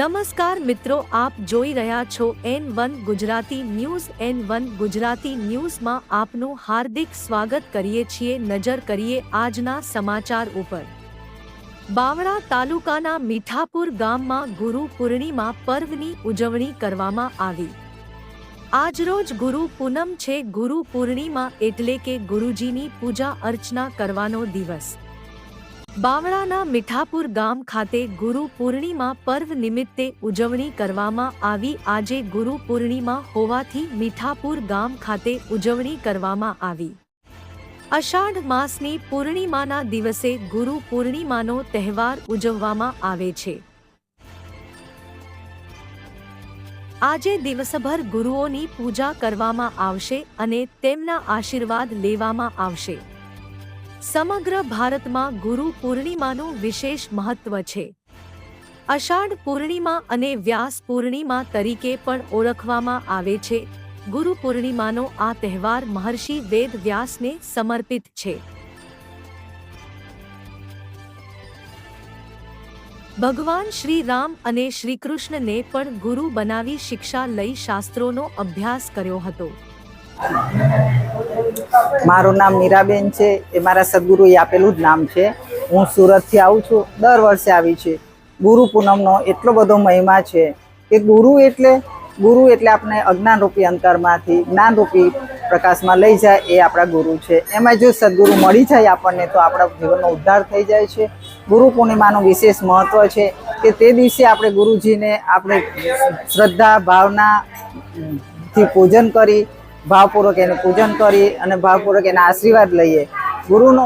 નમસ્કાર મિત્રો, આપ જોઈ રહ્યા છો N one Gujarati news N one Gujarati ન્યૂઝમાં આપનું હાર્દિક સ્વાગત કરીએ છીએ, નજર કરીએ આજના સમાચાર ઉપર. બાવળા તાલુકાના મીઠાપુર ગામમાં ગુરુ પૂર્ણિમા પર્વની ઉજવણી કરવામાં આવી. આજરોજ ગુરુ પૂનમ છે ગુરુ પૂર્ણિમા એટલે કે ગુરુજીની પૂજા અર્ચના કરવાનો દિવસ. બાવળાના મીઠાપુર ગામ ખાતે ગુરુ પૂર્ણિમા પર્વ નિમિત્તે ઉજવણી કરવામાં આવી. આજે ગુરુ પૂર્ણિમા હોવાથી મીઠાપુર ગામ ખાતે ઉજવણી કરવામાં આવી. અષાઢ માસની પૂર્ણિમાના દિવસે ગુરુ પૂર્ણિમાનો તહેવાર ઉજવવામાં આવે છે. આજે દિવસભર ગુરુઓની પૂજા કરવામાં આવશે અને તેમના આશીર્વાદ લેવામાં આવશે. સમગ્ર ભારતમાં ગુરુ પૂર્ણિમાનું વિશેષ મહત્વ છે. અષાઢ પૂર્ણિમા અને વ્યાસ પૂર્ણિમા તરીકે પણ ઓળખવામાં આવે છે. ગુરુ પૂર્ણિમાનો આ તહેવાર મહર્ષિ વેદ વ્યાસને સમર્પિત છે. ભગવાન શ્રી રામ અને શ્રી કૃષ્ણને પણ ગુરુ બનાવી શિક્ષા લઈ શાસ્ત્રોનો અભ્યાસ કર્યો હતો. મારું નામ મીરાબેન છે, એ મારા સદગુરુએ આપેલું જ નામ છે. હું સુરતથી આવું છું, દર વર્ષે આવી છે. ગુરુ પૂનમનો એટલો બધો મહિમા છે કે ગુરુ એટલે ગુરુ એટલે આપણે અજ્ઞાનરૂપી અંતરમાંથી જ્ઞાનરૂપી પ્રકાશમાં લઈ જાય એ આપણા ગુરુ છે. એમાં જો સદગુરુ મળી જાય આપણને, તો આપણા જીવનનો ઉદ્ધાર થઈ જાય છે. ગુરુ પૂર્ણિમાનું વિશેષ મહત્ત્વ છે કે તે દિવસે આપણે ગુરુજીને આપણે શ્રદ્ધા ભાવના થી પૂજન કરી ભાવપૂર્વક એને પૂજન કરી અને ભાવપૂર્વક એના આશીર્વાદ લઈએ. ગુરુનો